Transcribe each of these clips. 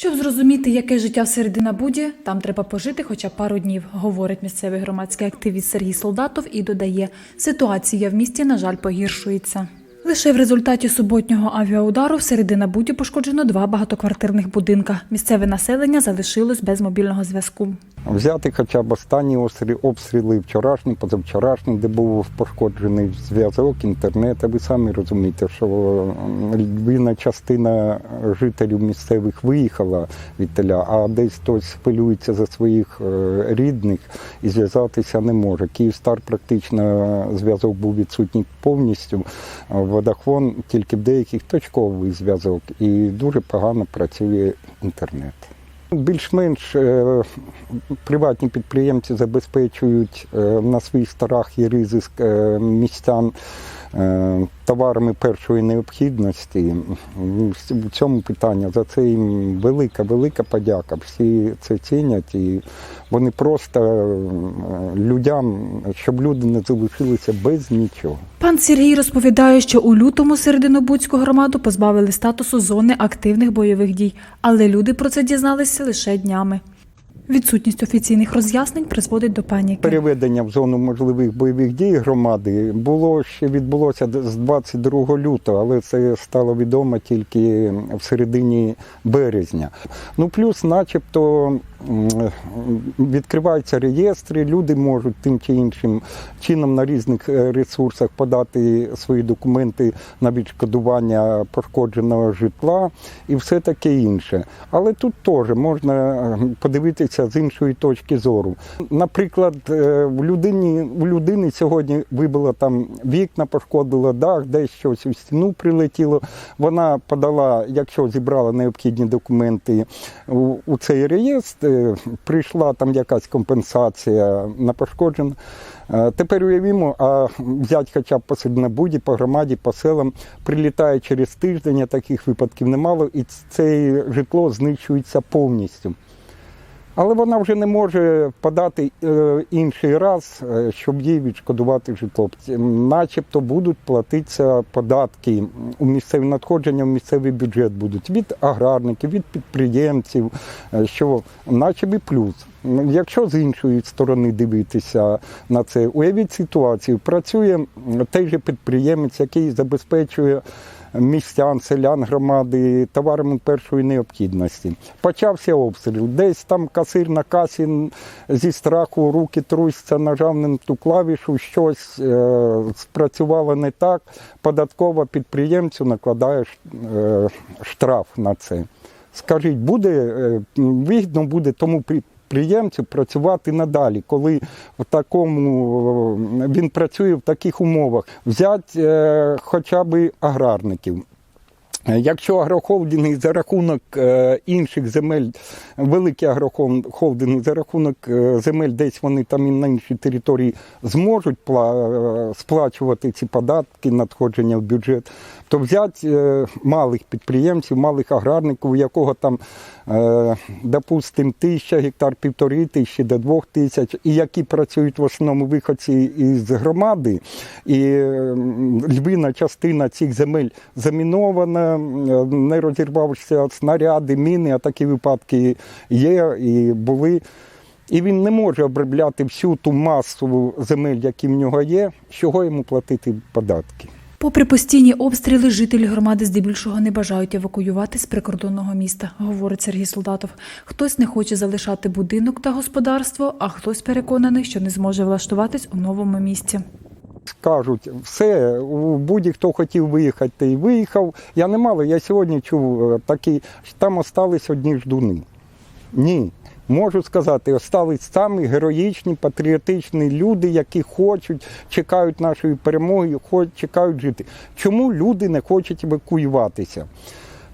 Щоб зрозуміти, яке життя в Серединабуді, там треба пожити хоча пару днів, говорить місцевий громадський активіст Сергій Солдатов і додає, ситуація в місті, на жаль, погіршується. Лише в результаті суботнього авіаудару в Серединабуді пошкоджено два багатоквартирних будинка. Місцеве населення залишилось без мобільного зв'язку. Взяти хоча бь останні обстріли, вчорашні, позавчорашні, де був пошкоджений зв'язок, інтернет. А ви самі розумієте, що львівна частина жителів місцевих виїхала від теля, а десь хтось хвилюється за своїх е, рідних і зв'язатися не може. Київстар практично зв'язок був відсутній повністю. Водахон тільки в деяких точковий зв'язок, і дуже погано працює інтернет. Більш-менш е, приватні підприємці забезпечують е, на своїх старах і ризик е, містян товарами першої необхідності. В цьому питанні за це їм велика, велика подяка. Всі це цінять і вони просто е, людям, щоб люди не залишилися без нічого. Пан Сергій розповідає, що у лютому Серединобудську громаду позбавили статусу зони активних бойових дій, але люди про це дізналися лише днями. Відсутність офіційних роз'яснень призводить до паніки. Переведення в зону можливих бойових дій громади було ще відбулося з 22 лютого, але це стало відомо тільки в середині березня. Ну плюс, начебто, відкриваються реєстри, люди можуть тим чи іншим чином на різних е, ресурсах подати свої документи на відшкодування пошкодженого житла і все таке інше. Але тут теж можна е, подивитися з іншої точки зору. Наприклад, е, в людині у людини сьогодні вибило там вікна, пошкодило дах, десь щось у стіну прилетіло. Вона подала, якщо зібрала необхідні документи у, у цей реєстр, е, прийшла там якась компенсація на пошкоджене. Е, Тепер уявімо, а взяти хоча б по Серединобуді, по громаді, по селам, прилітає через тиждень, таких випадків немало, і це житло знищується повністю. Але вона вже не може подати е, інший раз, е, щоб їй відшкодувати житло. Начебто будуть платитися податки у місцеві надходження в місцевий бюджет будуть від аграрників, від підприємців, е, що начебі плюс. Якщо з іншої сторони дивитися на це, уявіть ситуацію, працює той же підприємець, який забезпечує містян, селян громади товарами першої необхідності. Почався обстріл. Десь там касир на касі зі страху руки трусяться, нажав на ту клавішу, щось е, спрацювало не так. Податкова підприємцю накладає е, штраф на це. Скажіть, буде е, вигідно буде тому підприємцю працювати надалі, коли в такому е, він працює в таких умовах. Взяти е, хоча б аграрників. Е, Якщо агрохолдинги за рахунок е, інших земель, великі агрохолдинги за рахунок е, земель, десь вони там і на іншій території зможуть сплачувати ці податки, надходження в бюджет, то взяти малих підприємців, малих аграрників, у якого там, допустимо, тисяча гектар, півтори тисячі до двох тисяч, і які працюють в основному виходці із громади, і львівна частина цих земель замінована, не розірвався снаряди, міни, а такі випадки є і були. І він не може обробляти всю ту масу земель, які в нього є, чого йому платити податки. Попри постійні обстріли, жителі громади здебільшого не бажають евакуювати з прикордонного міста, говорить Сергій Солдатов. Хтось не хоче залишати будинок та господарство, а хтось переконаний, що не зможе влаштуватись у новому місті. Кажуть, все, будь-хто хотів виїхати, той виїхав. Я не мало, я сьогодні чув е, такі, що там остались одні ждуни. Ні. Можу сказати, остались самі героїчні, патріотичні люди, які хочуть, чекають нашої перемоги, чекають жити. Чому люди не хочуть евакуюватися?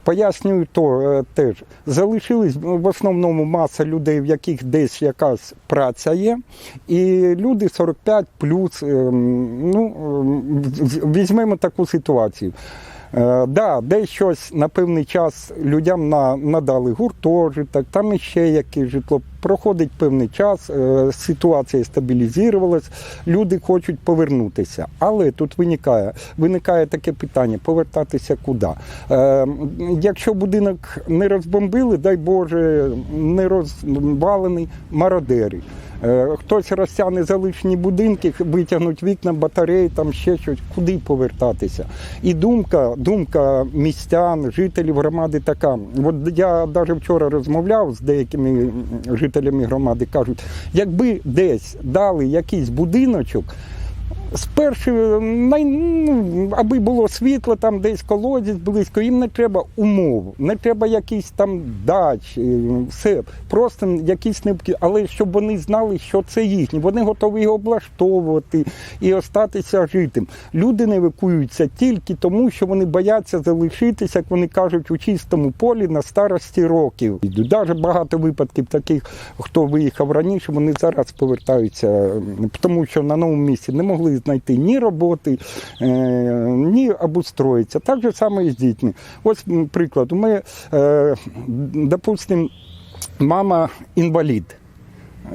Пояснюю то е, теж. Залишились в основному маса людей, в яких десь якась праця є, і люди 45 плюс. ем, Ну, ем, візьмемо таку ситуацію. Е, да, десь щось на певний час людям на, надали гуртожиток, там іще якесь житло. Проходить певний час, е, ситуація стабілізувалась, люди хочуть повернутися. Але тут виникає, виникає таке питання: повертатися куди? Е, якщо будинок не розбомбили, дай Боже, не розвалений мародери. Е, Хтось розтягне залишені будинки, витягнуть вікна, батареї, там ще щось, куди повертатися. І думка, думка містян, жителів громади така. От я навіть вчора розмовляв з деякими жителями громади, кажуть, якби десь дали якийсь будиночок. Спершу, най, ну, аби було світло, там десь колодязь близько, їм не треба умов, не треба якісь там дач, е, все, просто якісь необхідні, але щоб вони знали, що це їхнє. Вони готові його облаштовувати і остатися житим. Люди не евакуюються тільки тому, що вони бояться залишитися, як вони кажуть, у чистому полі на старості років. Навіть багато випадків таких, хто виїхав раніше, вони зараз повертаються, тому що на новому місці не могли знайти ні роботи, е, ні обустроїтися. Так же саме і з дітьми. Ось приклад. Мене, е, мама інвалід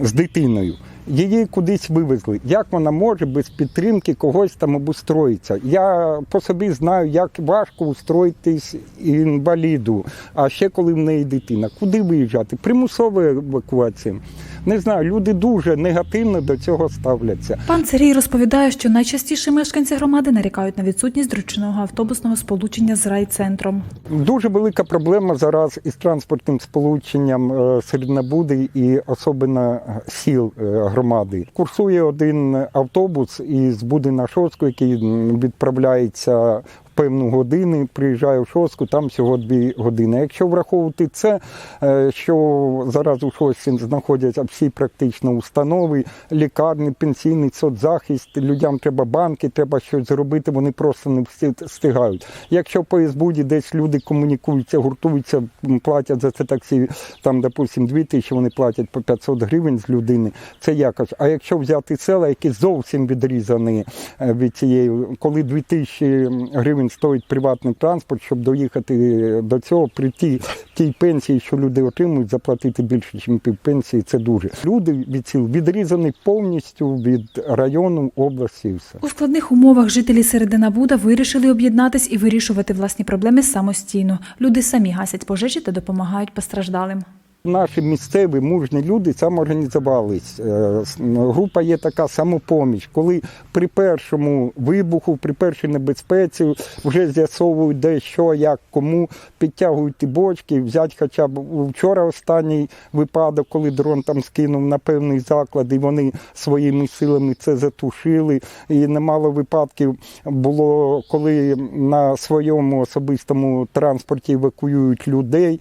з дитиною. Її кудись вивезли. Як вона може без підтримки когось там обустроїтися? Я по собі знаю, як важко устроїтись інваліду, а ще коли в неї дитина. Куди виїжджати? Примусова евакуація. Не знаю, люди дуже негативно до цього ставляться. Пан Сергій розповідає, що найчастіше мешканці громади нарікають на відсутність зручного автобусного сполучення з райцентром. Дуже велика проблема зараз із транспортним сполученням е, Середнобуди і особливо сіл е, громади. Курсує один автобус із Буди на Шостку, який відправляється певну годину, приїжджає в Шостку, там всього дві години. Якщо враховувати це, е, що зараз у Шостці знаходяться всі практично установи, лікарні, пенсійний соцзахист, людям треба банки, треба щось зробити, вони просто не встигають. Якщо по СБУДі десь люди комунікуються, гуртуються, платять за це таксі, там, допустим, 2 тисячі, вони платять по 500 гривень з людини, це якось. А якщо взяти села, які зовсім відрізані е, від цієї, коли 2 тисячі гривень стоїть приватний транспорт, щоб доїхати до цього, при тій, тій пенсії, що люди отримують, заплатити більше, ніж півпенсії, це дуже. Люди від сіл відрізані повністю від району, області і все. У складних умовах жителі Серединабуда вирішили об'єднатись і вирішувати власні проблеми самостійно. Люди самі гасять пожежі та допомагають постраждалим. Наші місцеві мужні люди самоорганізувались. Е, Група є така самопоміч. Коли при першому вибуху, при першій небезпеці вже з'ясовують де що, як, кому підтягують ті бочки, взяти хоча б вчора останній випадок, коли дрон там скинув на певний заклад, і вони своїми силами це затушили. І немало випадків було, коли на своєму особистому транспорті евакуюють людей.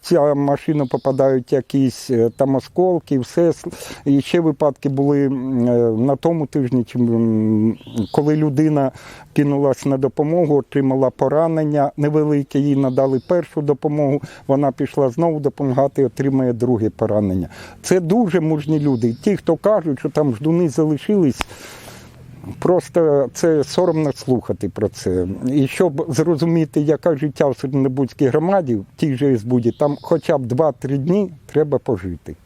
Ця машина попадають якісь е, там осколки, все. І ще випадки були е, на тому тижні, коли людина кинулась на допомогу, отримала поранення невелике, їй надали першу допомогу, вона пішла знову допомагати, отримує друге поранення. Це дуже мужні люди. Ті, хто кажуть, що там ждуни залишились. Просто це соромно слухати про це. І щоб зрозуміти, яке життя в Середнобудській громаді, в тій же Ізбуді, там хоча б 2-3 дні треба пожити.